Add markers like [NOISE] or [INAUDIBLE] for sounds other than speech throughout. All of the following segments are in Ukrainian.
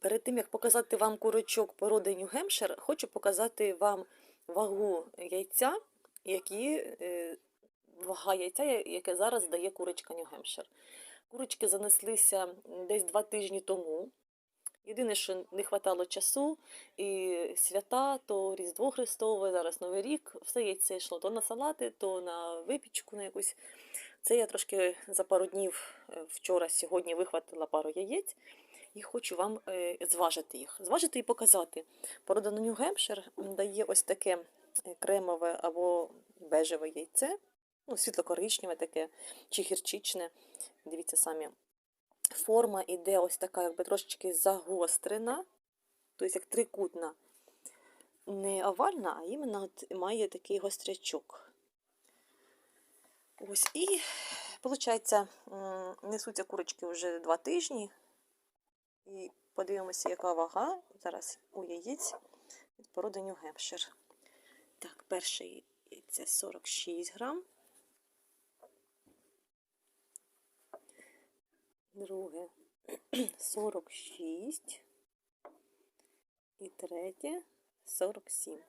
Перед тим як показати вам курочок породи Нью-Гемпшир, хочу показати вам вагу яйця, які, е, вага яйця, яке зараз дає курочка Нью-Гемпшир. Курочки занеслися десь два тижні тому. Єдине, що не вистачало часу, і свята, то Різдво Христове, зараз Новий рік, все яйце йшло то на салати, то на випічку на якусь. Це я трошки за пару днів е, вчора, сьогодні вихватила пару яєць і хочу вам е, зважити їх. Зважити і показати. Порода New Hampshire дає ось таке е, кремове або бежеве яйце, ну, світло-коричневе таке, чи гірчичне. Дивіться самі. Форма іде ось така, якби трошечки загострена, тобто як трикутна. Не овальна, а іменно от має такий гострячок. Ось і, виходить, несуться курочки вже два тижні. І подивимося, яка вага зараз у яєць від породи Hampshire. Так, перше яйце 46 грам. Друге 46. І третє 47.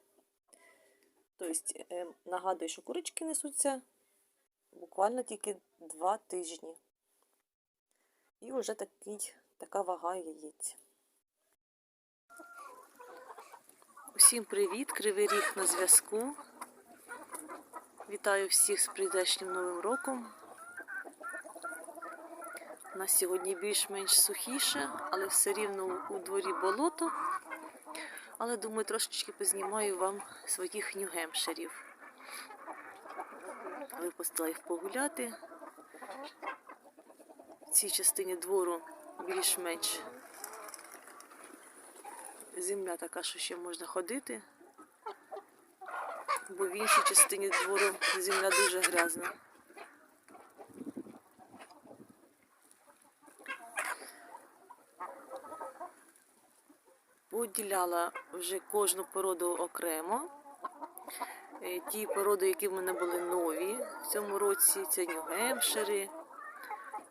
Тобто, е, нагадую, що курочки несуться буквально тільки 2 тижні. І вже такий, така вага яєць. Усім привіт! Кривий ріг на зв'язку. Вітаю всіх з прийдешнім новим роком. У нас сьогодні більш-менш сухіше, але все рівно у дворі болото. Але думаю, трошечки познімаю вам своїх нью-гемпширів. Випустила їх погуляти. В цій частині двору більш-менш земля така, що ще можна ходити. Бо в іншій частині двору земля дуже грязна. Поділяла вже кожну породу окремо. Е, Ті породи, які в мене були нові в цьому році, це Нью-Гемпшири,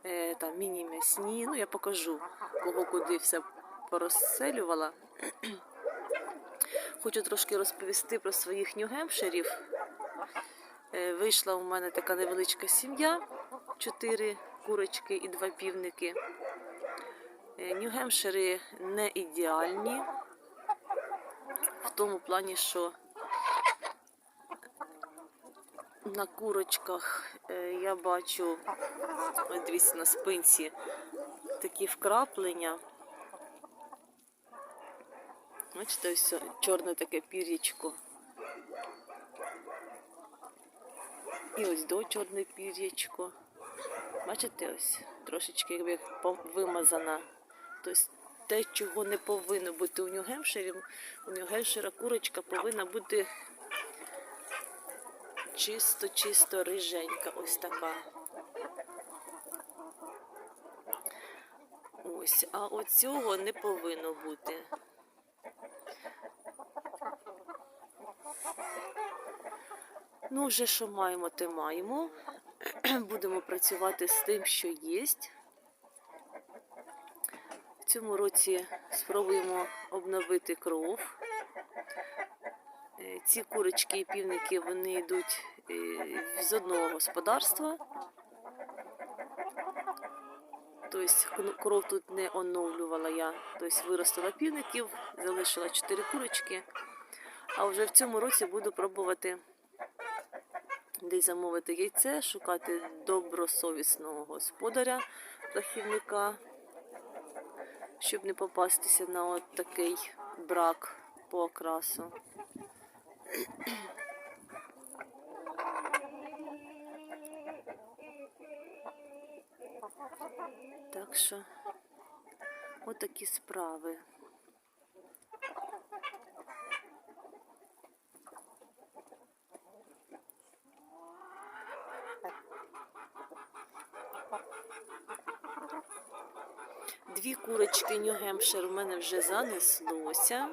е, там міні-м'ясні. Ну, я покажу, кого куди все порозселювала. [CLEARS THROAT] Хочу трошки розповісти про своїх нью-гемпширів. Е, Вийшла у мене така невеличка сім'я: чотири курочки і два півники. Е, Нью-гемпшири не ідеальні в тому плані, що на курочках е, я бачу, дивіться, на спинці такі вкраплення. Бачите, ось чорне таке пір'ячко. І ось до чорне пір'ячко. Бачите, ось трошечки якби вимазана. Тобто те, чого не повинно бути у Нью-Гемпширі, у Нью-Гемпшира курочка повинна бути чисто-чисто риженька, ось така. Ось, а оцього не повинно бути. Ну, вже що маємо, те маємо. [CLEARS THROAT] Будемо працювати з тим, що є. В цьому році спробуємо обновити кров. Е, Ці курочки і півники вони йдуть е, з одного господарства. Тобто кров тут не оновлювала я. Тобто виростила півників, залишила 4 курочки. А вже в цьому році буду пробувати десь замовити яйце, шукати добросовісного господаря, рахівника, щоб не попастися на от такий брак по окрасу. Так що отакі справи. Дві курочки Нью-Гемпшир у мене вже занеслося.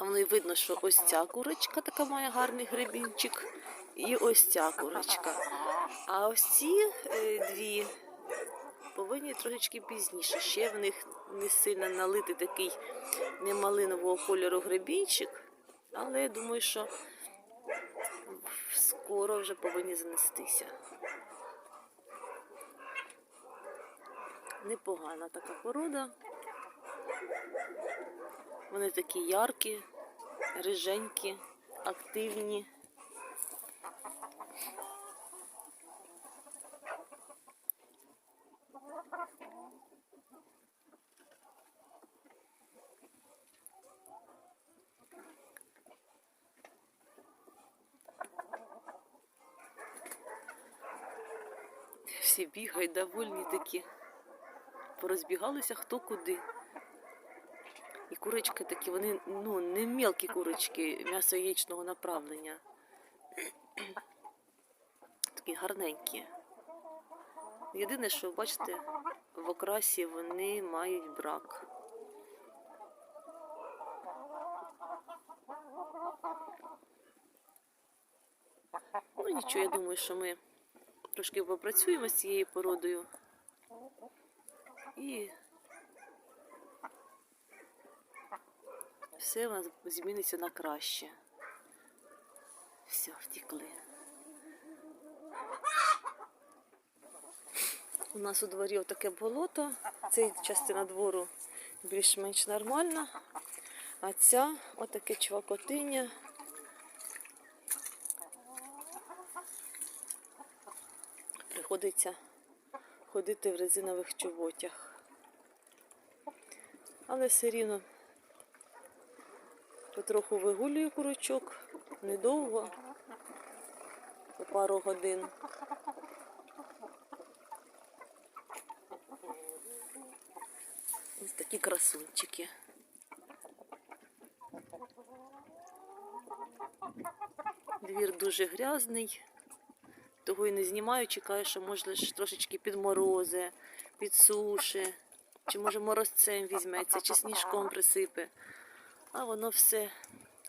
А воно й видно, що ось ця курочка така має гарний гребінчик, і ось ця курочка. А ось ці е, дві повинні трошечки пізніше. Ще в них не сильно налити такий немалинового кольору гребінчик, але я думаю, що скоро вже повинні занестися. Непогана така порода. Вони такі яркі, риженькі, активні. Всі бігають довольні такі. Порозбігалися хто куди. І курочки такі, вони ну, не мелкі курочки м'ясо яєчного направлення. [CLEARS THROAT] Такі гарненькі. Єдине, що бачите, в окрасі вони мають брак. Ну нічого, я думаю, що ми трошки попрацюємо з цією породою. І все у нас зміниться на краще. Все, втекли. У нас у дворі таке болото. Ця частина двору більш-менш нормальна. А ця отаке чвакотиння. Приходиться ходити в резинових чоботях. Але все рівно потроху вигулюю курочок, недовго, по пару годин. Ось такі красунчики. Двір дуже грязний, того і не знімаю, чекаю, що може трошечки підморози, підсуши, чи може морозцем візьметься, чи сніжком присипе. А воно все,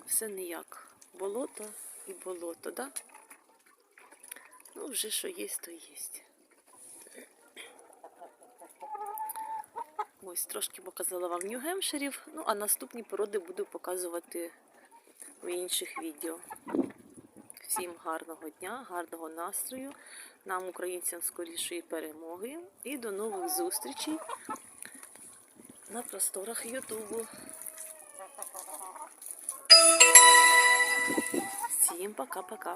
все ніяк. Болото і болото, да? Ну, вже що є, то є. Ось трошки показала вам Нью-Гемширів, ну а наступні породи буду показувати в інших відео. Всім гарного дня, гарного настрою, нам, українцям, скорішої перемоги і до нових зустрічей на просторах Ютубу. Всім пока-пока.